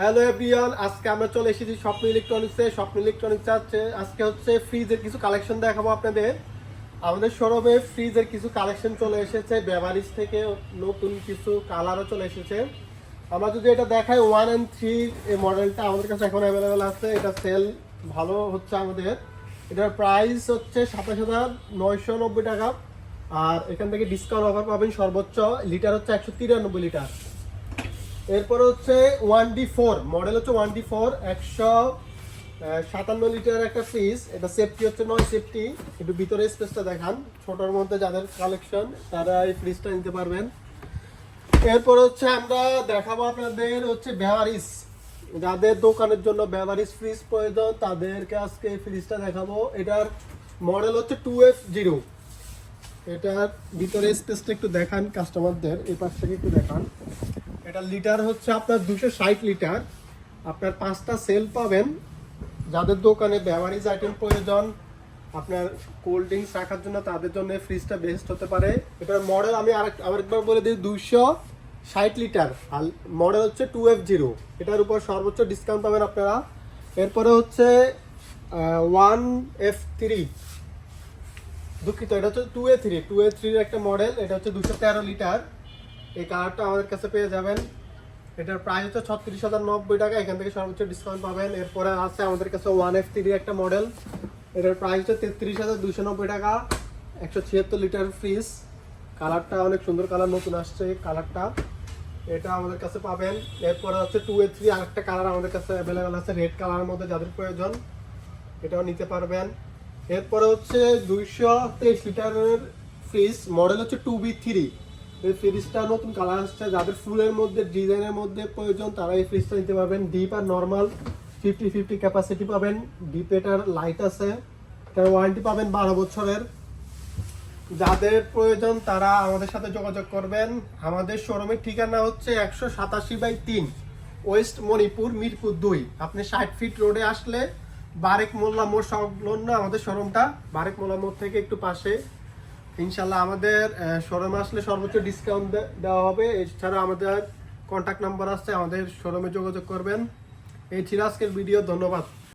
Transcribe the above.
Hello everyone আজকে আমরা চলে এসেছি স্বপ্ন ইলেকট্রনিক্সে স্বপ্ন ইলেকট্রনিক্স আছে। আজকে হচ্ছে ফ্রিজের কিছু কালেকশন দেখাবো আপনাদের। আমাদের শোরুমে ফ্রিজের কিছু কালেকশন চলে এসেছে। বেভারিজ থেকে নতুন কিছু কালারও চলে এসেছে। আমরা যদি এটা দেখাই ওয়ান অ্যান্ড থ্রি এই মডেলটা আমাদের কাছে এখন অ্যাভেলেবেল আছে। এটা সেল ভালো হচ্ছে আমাদের। এটার প্রাইস হচ্ছে সাতাশ হাজার নয়শো নব্বই টাকা। আর এখান থেকে ডিসকাউন্ট অফার পাবেন সর্বোচ্চ লিটার হচ্ছে একশো তিরানব্বই লিটার এরপর হচ্ছে ওয়ান ডি ফোর মডেল হচ্ছে ওয়ান ডি ফোর, একশো সাতান্ন লিটার একটা ফ্রিজ এটা সেফটি হচ্ছে নয় সেফটি একটু ভিতরে স্পেসটা দেখান, ছোটোর মধ্যে যাদের কালেকশন তারা এই ফ্রিজটা নিতে পারবেন। এরপর হচ্ছে আমরা দেখাবো আপনাদের হচ্ছে বেভারিস। যাদের দোকানের জন্য বেভারিস ফ্রিজ প্রয়োজন, তাদেরকে আজকে এই ফ্রিজটা দেখাবো। এটার মডেল হচ্ছে টু এফ জিরো। এটার ভিতরে স্পেসটা একটু দেখান কাস্টমারদের এই পাশ থেকে একটু দেখান। এটা লিটার হচ্ছে আপনার দুশো ষাট লিটার। আপনার পাঁচটা সেল পাবেন। যাদের দোকানে বেভারিজ আইটেম প্রয়োজন, আপনার কোল্ড ড্রিঙ্কস রাখার জন্য তাদের জন্য ফ্রিজটা বেস্ট হতে পারে। এটার মডেল আমি আরেক আরেকবার বলে দিই, দুইশো ষাট লিটার। আর মডেল হচ্ছে টু এফ জিরো এটার উপর সর্বোচ্চ ডিসকাউন্ট পাবেন আপনারা। এরপরে হচ্ছে ওয়ান এফ থ্রি দুঃখিত, এটা হচ্ছে two A three two A থ্রির একটা মডেল এটা হচ্ছে দুশো তেরো লিটার। এই কালারটা আমাদের কাছে পেয়ে যাবেন। এটার প্রাইস হচ্ছে ছত্রিশ হাজার নব্বই টাকা, এখান থেকে সর্বোচ্চ ডিসকাউন্ট পাবেন। এরপরে আছে আমাদের কাছে ওয়ান এফ থ্রি একটা মডেল এটার প্রাইস হচ্ছে তেত্রিশ হাজার দুশো নব্বই টাকা, একশো ছিয়াত্তর লিটার ফ্রিজ কালারটা অনেক সুন্দর কালার নতুন আসছে কালারটা এটা আমাদের কাছে পাবেন। এরপরে হচ্ছে টু এ থ্রি, আরেকটা কালার আমাদের কাছে অ্যাভেলেবেল আছে রেড কালারের মধ্যে যাদের প্রয়োজন। এটাও নিতে পারবেন। এরপরে হচ্ছে দুইশো তেইশ লিটারের ফ্রিজ মডেল হচ্ছে টু বি থ্রি। এই ফ্রিজটা নতুন কালার আসছে। যাদের ফুলের মধ্যে, ডিজাইনের মধ্যে প্রয়োজন, তারা এই ফ্রিজটা নিতে পারবেন। ডিপ আর নর্মাল ফিফটি ফিফটি ক্যাপাসিটি পাবেন। ডিপ এটার লাইট আছে। তার ওয়ারেন্টি পাবেন বারো বছরের। যাদের প্রয়োজন, তারা আমাদের সাথে যোগাযোগ করবেন। আমাদের শোরুমের ঠিকানা হচ্ছে একশো সাতাশি বাই তিন ওয়েস্ট মণিপুর, মিরপুর দুই। আপনি ষাট ফিট রোডে আসলে বারেক মোল্লা মোড় সংলগ্ন আমাদের শোরুমটা বারেক মোল্লা মোড় থেকে একটু পাশে ইনশাল্লাহ আমাদের শোরুমে আসলে সর্বোচ্চ ডিসকাউন্ট দেওয়া হবে। এছাড়া আমাদের কন্ট্যাক্ট নাম্বার আছে, আমাদের শোরুমে যোগাযোগ করবেন। এই ছিল আজকের ভিডিও ধন্যবাদ।